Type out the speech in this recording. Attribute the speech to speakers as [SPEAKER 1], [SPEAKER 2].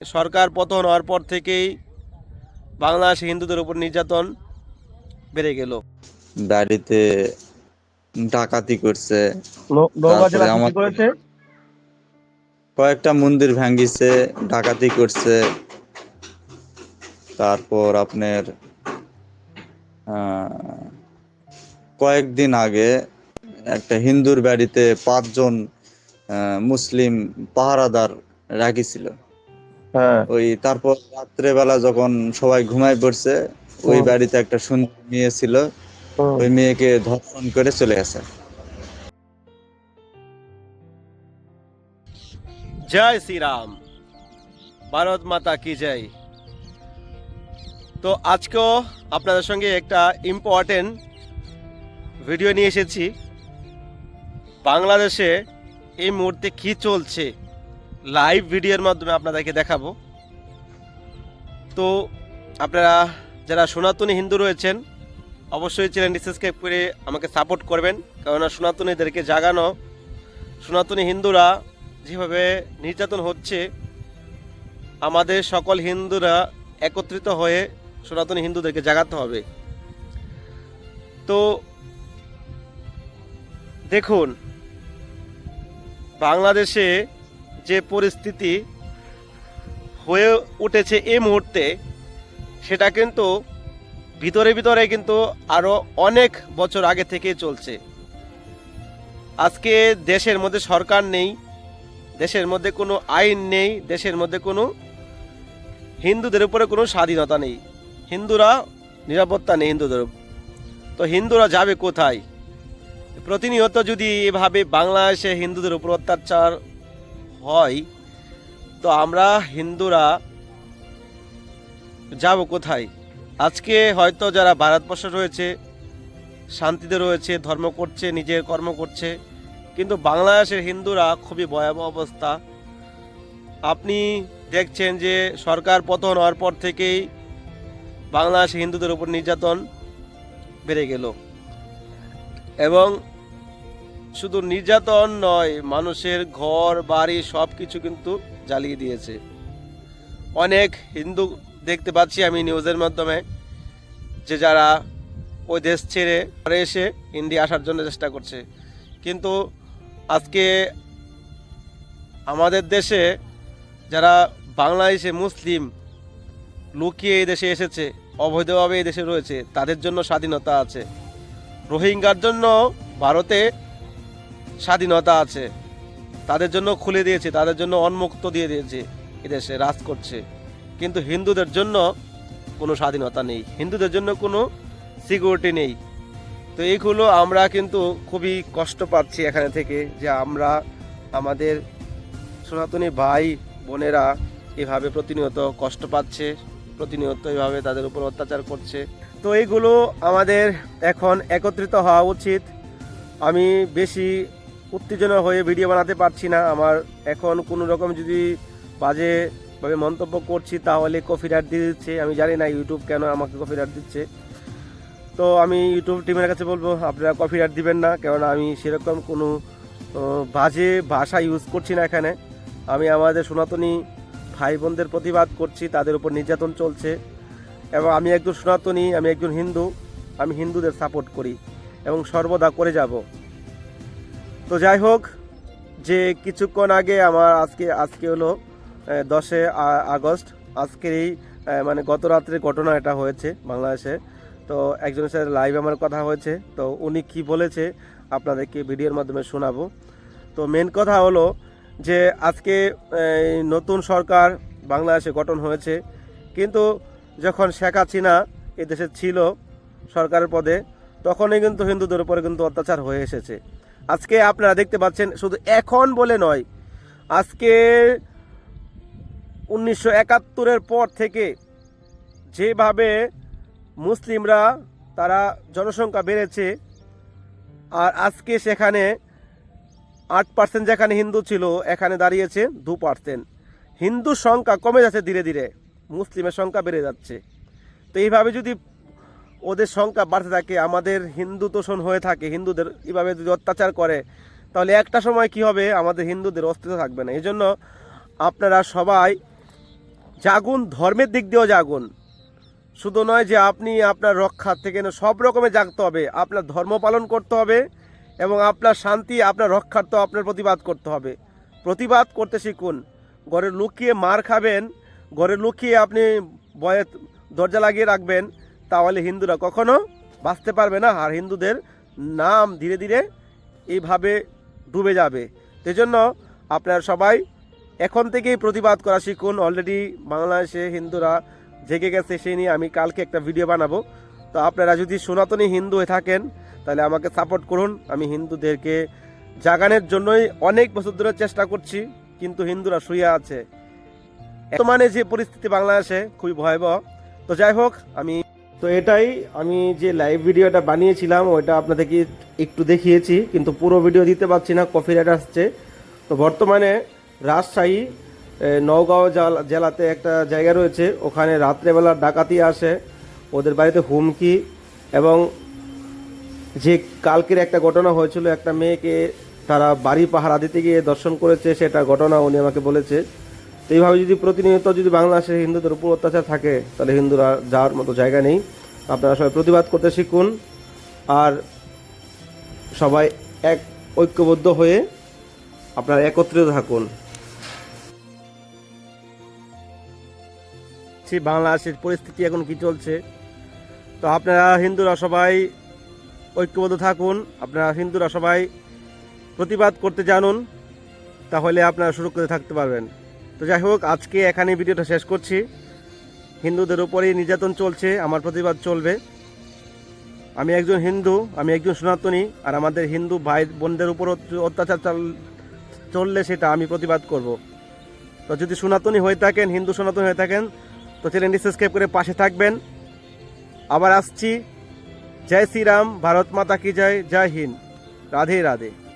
[SPEAKER 1] সরকার পতন হওয়ার পর থেকেই বাংলাদেশে হিন্দুদের উপর নির্যাতন বেড়ে গেল।
[SPEAKER 2] বাড়িতে ডাকাতি করছে। কয়েকটা মন্দির ভাঙ্গিছে ডাকাতি করছে। তারপর আপনার আহ, কয়েকদিন আগে একটা হিন্দুর বাড়িতে পাঁচজন আহ, মুসলিম পাহারাদার রাখিছিল ওই তারপর রাত্রেবেলা যখন সবাই ঘুমায় পড়ছে ওই বাড়িতে একটা সুন্দর মেয়ে ছিল। ওই মেয়েকে ধর্ষণ করে চলে গেছে।
[SPEAKER 1] জয় শ্রীরাম। ভারত মাতা কি জয়। তো আজকেও আপনাদের সঙ্গে একটা ইম্পর্টেন্ট ভিডিও নিয়ে এসেছি। বাংলাদেশে এই মুহূর্তে কি চলছে? লাইভ ভিডিওর মাধ্যমে আপনাদেরকে দেখাবো। তো আপনারা যারা সনাতনী হিন্দু রয়েছেন, অবশ্যই চ্যানেলটি সাবস্ক্রাইব করে আমাকে সাপোর্ট করবেন। কেননা সনাতনীদেরকে জাগানো, সনাতনী হিন্দুরা যেভাবে নির্যাতন হচ্ছে, আমাদের সকল হিন্দুরা একত্রিত হয়ে সনাতনী হিন্দুদেরকে জাগাতে হবে। তো দেখুন, বাংলাদেশে যে পরিস্থিতি হয়ে উঠেছে এই মুহূর্তে, সেটা কিন্তু ভিতরে ভিতরে কিন্তু আরও অনেক বছর আগে থেকে চলছে। আজকে দেশের মধ্যে সরকার নেই, দেশের মধ্যে কোনো আইন নেই, দেশের মধ্যে কোনো হিন্দুদের উপরে কোনো স্বাধীনতা নেই। হিন্দুরা নিরাপত্তা নেই হিন্দুদের তো হিন্দুরা যাবে কোথায়? প্রতিনিয়ত যদি এভাবে বাংলাদেশে হিন্দুদের উপর অত্যাচার হয়, তো আমরা হিন্দুরা যাব কোথায়? আজকে হয়তো যারা ভারতবর্ষে রয়েছে, শান্তিতে রয়েছে, ধর্ম করছে, নিজের কর্ম করছে, কিন্তু বাংলাদেশের হিন্দুরা খুবই ভয়াবহ অবস্থা। আপনি দেখছেন যে সরকার পতন হওয়ার পর থেকেই বাংলাদেশে হিন্দুদের উপর নির্যাতন বেড়ে গেল। এবং শুধু নির্যাতন নয়, মানুষের ঘর, বাড়ি সব কিছু কিন্তু জ্বালিয়ে দিয়েছে। অনেক হিন্দু দেখতে পাচ্ছি আমি নিউজের মাধ্যমে যে যারা ওই দেশ ছেড়ে ঘরে এসে ইন্ডিয়া আসার জন্য চেষ্টা করছে। কিন্তু আজকে আমাদের দেশে যারা বাংলাদেশে মুসলিম লুকিয়ে এই দেশে এসেছে, অবৈধভাবে এই দেশে রয়েছে, তাদের জন্য স্বাধীনতা আছে। রোহিঙ্গার জন্য ভারতে স্বাধীনতা আছে। তাদের জন্য খুলে দিয়েছে, তাদের জন্য অন্মুক্ত দিয়ে দিয়েছে এদেশে রাজ করছে। কিন্তু হিন্দুদের জন্য কোনো স্বাধীনতা নেই। হিন্দুদের জন্য কোনো সিকিউরিটি নেই। তো এইগুলো আমরা কিন্তু খুবই কষ্ট পাচ্ছি এখানে থেকে যে আমরা আমাদের সনাতনী ভাই বোনেরা এভাবে প্রতিনিয়ত কষ্ট পাচ্ছে, প্রতিনিয়ত এভাবে তাদের উপর অত্যাচার করছে। তো এইগুলো আমাদের এখন একত্রিত হওয়া উচিত। আমি বেশি উত্তেজনা হয়ে ভিডিও বানাতে পারছি না। আমার এখন কোনো রকম যদি বাজেভাবে মন্তব্য করছি, তাহলে কপিরাইট দিয়ে দিচ্ছে। আমি জানি না ইউটিউব কেন আমাকে কপিরাইট দিচ্ছে। তো আমি ইউটিউব টিমের কাছে বলব, আপনারা কপিরাইট দিবেন না, কেননা আমি সেরকম কোনো বাজে ভাষা ইউজ করছি না এখানে। আমি আমাদের সনাতনী ভাই বোনদের প্রতিবাদ করছি, তাদের উপর নির্যাতন চলছে। এবং আমি একজন সনাতনী, আমি একজন হিন্দু, আমি হিন্দুদের সাপোর্ট করি। এবং সর্বদা করে যাব। তো যাই হোক, যে কিছুক্ষণ আগে আমার আজকে আজকে হলো দশে আগস্ট, আজকের এই মানে গত রাত্রের ঘটনা এটা হয়েছে বাংলাদেশে। তো একজনের সাথে লাইভ আমার কথা হয়েছে, তো উনি কি বলেছে আপনাদেরকে ভিডিওর মাধ্যমে শোনাবো। তো মেন কথা হলো যে আজকে নতুন সরকার বাংলাদেশে গঠন হয়েছে, কিন্তু যখন শেখ হাসিনা এদেশে ছিল সরকারের পদে, তখনই কিন্তু হিন্দুদের উপরে কিন্তু অত্যাচার হয়ে এসেছে। আজকে আপনারা দেখতে পাচ্ছেন, শুধু এখন বলে নয়, আজকে উনিশশো একাত্তরের পর থেকে যেভাবে মুসলিমরা, তারা জনসংখ্যা বেড়েছে, আর আজকে সেখানে আট পার্সেন্ট যেখানে হিন্দু ছিল, এখানে দাঁড়িয়েছে দু পার্সেন্ট হিন্দুর সংখ্যা কমে যাচ্ছে ধীরে ধীরে, মুসলিমের সংখ্যা বেড়ে যাচ্ছে। তো এইভাবে যদি ওদের সংখ্যা বাড়তে থাকে, আমাদের হিন্দু তোষণ হয়ে থাকে, হিন্দুদের এইভাবে যদি অত্যাচার করে, তাহলে একটা সময় কি হবে? আমাদের হিন্দুদের অস্তিত্ব থাকবে না। এই জন্য আপনারা সবাই জাগুন, ধর্মের দিক দিয়েও জাগুন। শুধু নয় যে আপনি আপনার রক্ষার থেকে সব রকমে জাগতে হবে। আপনার ধর্ম পালন করতে হবে এবং আপনার শান্তি, আপনার রক্ষার্থ আপনার প্রতিবাদ করতে হবে। প্রতিবাদ করতে শিখুন। ঘরে লুকিয়ে মার খাবেন, ঘরে লুকিয়ে আপনি বয়ে দরজা লাগিয়ে রাখবেন। তাহলে হিন্দুরা কখনো বাঁচতে পারবে না আর হিন্দুদের নাম ধীরে ধীরে এইভাবে ডুবে যাবে। সেই জন্য আপনারা সবাই এখন থেকেই প্রতিবাদ করা শিখুন। অলরেডি বাংলাদেশে হিন্দুরা জেগে গেছে, সেই নিয়ে আমি কালকে একটা ভিডিও বানাবো। তো আপনারা যদি সনাতনী হিন্দু হয়ে থাকেন, তাহলে আমাকে সাপোর্ট করুন। আমি হিন্দুদেরকে জাগানোর জন্যই অনেক বছর ধরে চেষ্টা করছি, কিন্তু হিন্দুরা শুয়ে আছে। বর্তমানে যে পরিস্থিতি বাংলাদেশে খুবই ভয়াবহ। তো যাই হোক, আমি তো এটাই আমি যে লাইভ ভিডিওটা বানিয়েছিলাম, ওইটা আপনাদেরকে একটু দেখিয়েছি, কিন্তু পুরো ভিডিও দিতে পারছি না কপিরাইট আসছে। তো বর্তমানে রাজশাহী নওগাঁও জেলা- জেলাতে একটা জায়গা রয়েছে, ওখানে রাত্রেবেলা ডাকাতি আসে, ওদের বাড়িতে হুমকি এবং যে কালকের একটা ঘটনা হয়েছিল, একটা মেয়েকে তারা বাড়ি পাহারা দিতে গিয়ে দর্শন করেছে, সেটা ঘটনা উনি আমাকে বলেছে। তো এইভাবে যদি প্রতিনিয়ত যদি বাংলাদেশে হিন্দুদের উপর অত্যাচার থাকে, তাহলে হিন্দুরা যাওয়ার মতো জায়গা নেই। আপনারা সবাই প্রতিবাদ করতে শিখুন। আর সবাই এক, ঐক্যবদ্ধ হয়ে আপনারা একত্রিত থাকুন। বাংলাদেশের পরিস্থিতি এখন কি চলছে? তো আপনারা হিন্দুরা সবাই ঐক্যবদ্ধ থাকুন। আপনারা হিন্দুরা সবাই প্রতিবাদ করতে জানুন। তাহলে আপনারা সুরক্ষিত থাকতে পারবেন। তো যাই হোক, আজকে এখানে ভিডিওটা শেষ করছি। হিন্দুদের উপরেই নির্যাতন চলছে, আমার প্রতিবাদ চলবে। আমি একজন হিন্দু, আমি একজন সনাতনী, আর আমাদের হিন্দু ভাই বোনদের উপর অত্যাচার চাল- চললে সেটা আমি প্রতিবাদ করব। তো যদি সনাতনী হয়ে থাকেন, হিন্দু সনাতনী হয়ে থাকেন, তো চ্যানেলটি সাবস্ক্রাইব করে পাশে থাকবেন। আবার আসছি। জয় শ্রীরাম, ভারত মাতা কি জয় জয় হিন্দ। রাধে রাধে।